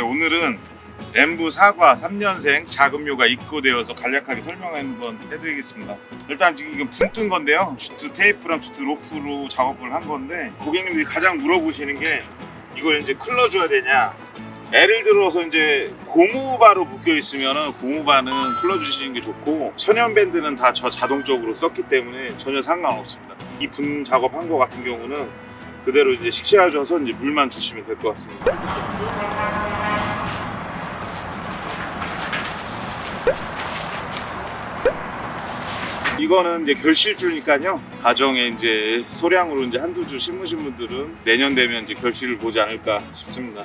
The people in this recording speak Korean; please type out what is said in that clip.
오늘은 엠부 사과 3년생 자금료가 입고되어서 간략하게 설명 한번 해드리겠습니다. 일단 지금 이건 붕뜬 건데요. 주트 테이프랑 주트 로프로 작업을 한 건데 고객님들이 가장 물어보시는 게 이걸 이제 클러줘야 되냐? 예를 들어서 이제 고무바로 묶여 있으면은 고무바는 클러주시는 게 좋고 천연 밴드는 다 저 자동적으로 썼기 때문에 전혀 상관없습니다. 이 분 작업한 거 같은 경우는 그대로 이제 식시하셔서 이제 물만 주시면 될 것 같습니다. 이거는 이제 결실주니까요. 가정에 이제 소량으로 이제 한두 주 심으신 분들은 내년 되면 이제 결실을 보지 않을까 싶습니다.